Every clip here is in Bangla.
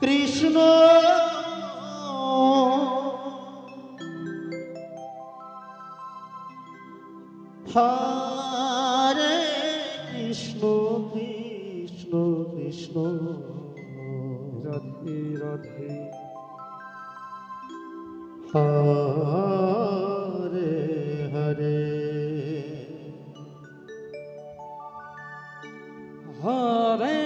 কৃষ্ণ। হরে কৃষ্ণ কৃষ্ণ কৃষ্ণ। রাধে রাধে। হরে হরে। হরে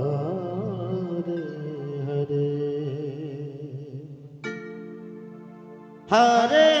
হরে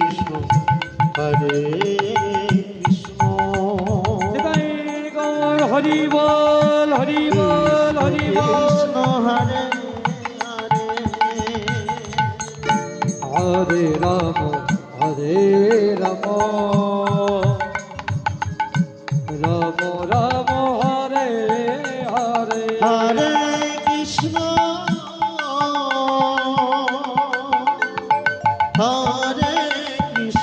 কৃষ্ণ হরে কৃষ্ণ। হরি বল হরি বল হরি কৃষ্ণ হরে হরে। হরে রাম হরে রাম। রাম রাম